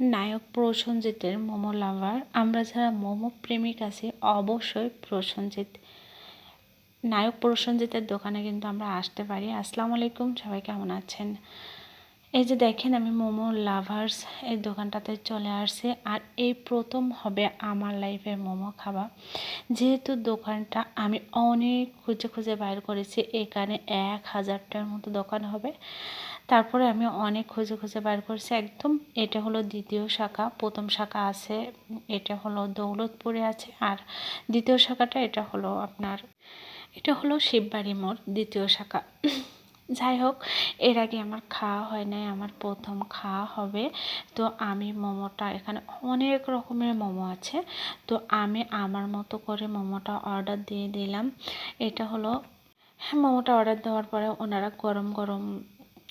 নায়ক প্রসেনজিতের মোমো লাভার। আমরা যারা মোমো প্রেমিক আছি, অবশ্যই প্রসেনজিৎ নায়ক প্রসেনজিতের দোকানে কিন্তু আমরা আসতে পারি। আসসালামু আলাইকুম, সবাই কেমন আছেন? এই যে দেখেন, আমি মোমো লাভার্স এই দোকানটাতে চলে আসছি। আর এই প্রথম হবে আমার লাইফে মোমো খাওয়া। যেহেতু দোকানটা আমি অনেক খুঁজে খুঁজে বাইর করেছি, এখানে এক হাজারটার মতো দোকান হবে। তারপরে আমি অনেক খুঁজে খুঁজে বার করছি। একদম এটা হলো দ্বিতীয় শাখা। প্রথম শাখা আছে, এটা হলো দৌলতপুরে আছে আর দ্বিতীয় শাখাটা এটা হলো আপনার, এটা হলো শিববাড়ি মোড়, দ্বিতীয় শাখা। যাই হোক, এর আগে আমার খাওয়া হয় নাই, আমার প্রথম খাওয়া হবে। তো আমি মোমোটা, এখানে অনেক রকমের মোমো আছে। তো আমি আমার মতো করে মোমোটা অর্ডার দিয়ে দিলাম। এটা হলো হ্যাঁ মোমোটা অর্ডার দেওয়ার পরে ওনারা গরম গরম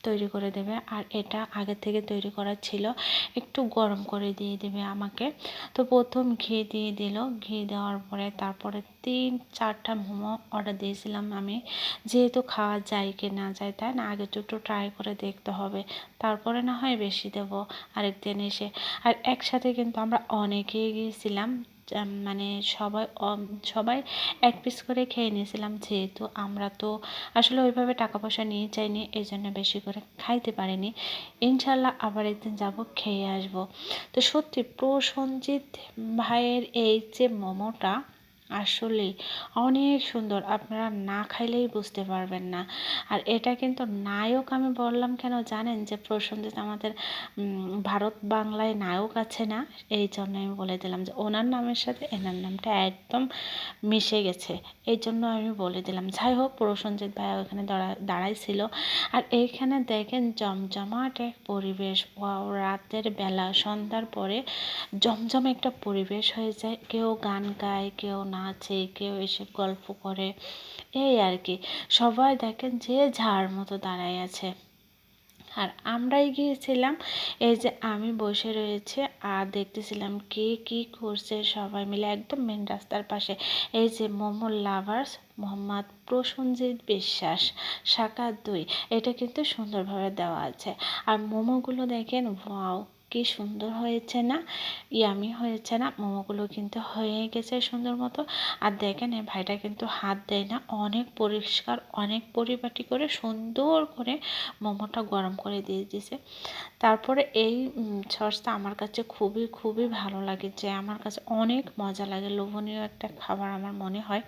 তৈরি করে দেবে। আর এটা আগে থেকে তৈরি করা ছিল, একটু গরম করে দিয়ে দেবে আমাকে। তো প্রথম ঘি দিয়ে দিল। ঘি দেওয়ার পরে তারপরে তিন চারটা মোমো অর্ডার দিয়েছিলাম আমি। যেহেতু খাওয়া যায় কি না যায় তাই না, আগে একটু ট্রাই করে দেখতে হবে। তারপরে না হয় বেশি দেবো আরেকদিন এসে। আর একসাথে কিন্তু আমরা অনেকেই গিয়েছিলাম। মানে সবাই সবাই এক পিস করে খেয়ে নিয়েছিলাম যেহেতু আমরা তো আসলে ওইভাবে টাকা পয়সা নিয়ে যাইনি এই জন্য বেশি করে খাইতে পারিনি। ইনশাল্লাহ আবার একদিন যাব, খেয়ে আসব। তো সত্যি প্রসঞ্জিত ভাইয়ের এই যে মোমোটা আসলে অনেক সুন্দর। আপনারা না খাইলেই বুঝতে পারবেন না। আর এটা কিন্তু নায়ক, আমি বললাম কেন জানেন যে, প্রসেনজিৎ আমাদের ভারত বাংলায় নায়ক আছে না? এই জন্য আমি বলে দিলাম যে, ওনার নামের সাথে এনার নামটা একদম মিশে গেছে। এই জন্য আমি বলে দিলাম। যাই হোক, প্রসেনজিৎ ভাই ওখানে দাঁড়া, দাঁড়াইছিল। আর এইখানে দেখেন জমজমাট এক পরিবেশ। রাতের বেলা সন্ধ্যার পরে জমজম একটা পরিবেশ হয়ে যায়। কেউ গান গায়, কেউ নাচে কেউ এসে গল্প করে। এই আর কি, সবাই দেখেন যে ঝাড় মতো দাঁড়ায় আছে। আর আমরাই গিয়েছিলাম, এই যে আমি বসে রয়েছে আর দেখতেছিলাম কে কি করছে সবাই মিলে একদম মেন রাস্তার পাশে। এই যে মোমো লাভার্স মোহাম্মদ প্রসঞ্জিৎ বিশ্বাস, শাখা দুই, এটা কিন্তু সুন্দরভাবে দেওয়া আছে। আর মোমোগুলো দেখেন ওয়াও কি সুন্দর হয়েছে না? ইয়ামি হয়েছে না? মোমোগুলো কিন্তু হয়ে গেছে সুন্দর মতো। আর দেখেন, এই ভাইটা কিন্তু হাত দেয় না। অনেক পরিষ্কার, অনেক পরিপাটি করে সুন্দর করে মোমোটা গরম করে দিয়ে দিয়েছে। তারপরে এই সসটা আমার কাছে খুবই খুবই ভালো লাগে। যে আমার কাছে অনেক মজা লাগে। লোভনীয় একটা খাবার আমার মনে হয়।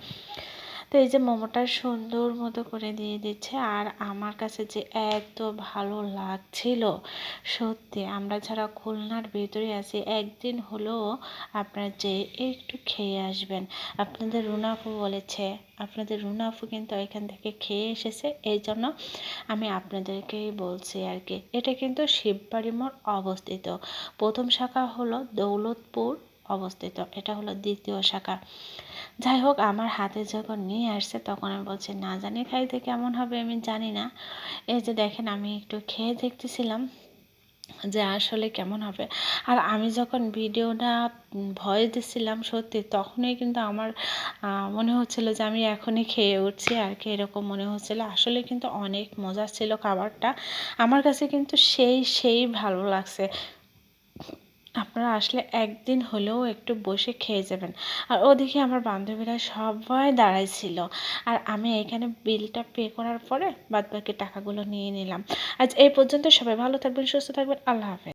তো এই যে মোমোটা সুন্দর মতো করে দিয়ে দিচ্ছে আর আমার কাছে যে এত ভালো লাগছিল, সত্যি আমরা যারা খুলনার ভেতরে আছি, একদিন হলেও আপনারা যে একটু খেয়ে আসবেন। আপনাদের রুনাফু বলেছে, আপনাদের রুনাফু কিন্তু এখান থেকে খেয়ে এসেছে, এই জন্য আমি আপনাদেরকেই বলছি আর কি, এটা কিন্তু শিববাড়ি মোড় অবস্থিত। প্রথম শাখা হলো দৌলতপুর অবস্থিত, এটা হলো দ্বিতীয় শাখা। যাই হোক আমার হাতে যখন নিয়ে আসছে, তখন আমি বলছি, না জানি খাইতে কেমন হবে, আমি জানি না। এই যে দেখেন, আমি একটু খেয়ে দেখতেছিলাম যে আসলে কেমন হবে। আর আমি যখন ভিডিওটা ভয়েস দিচ্ছিলাম সত্যি, তখনই কিন্তু আমার মনে হচ্ছিল যে আমি এখনই খেয়ে উঠছি, আর কি এরকম মনে হচ্ছিল। আসলে কিন্তু অনেক মজা ছিল খাবারটা। আমার কাছে কিন্তু সেই সেই ভালো লাগছে। আপনারা আসলে একদিন হলেও একটু বসে খেয়ে যাবেন। আর ওদিকে আমার বান্ধবীরা সবাই দাঁড়াইছিল। আর আমি এখানে বিলটা পে করার পরে বাদ বাকি টাকাগুলো নিয়ে নিলাম। আজ এই পর্যন্ত সবাই ভালো থাকবেন, সুস্থ থাকবেন, আল্লাহ হাফেজ।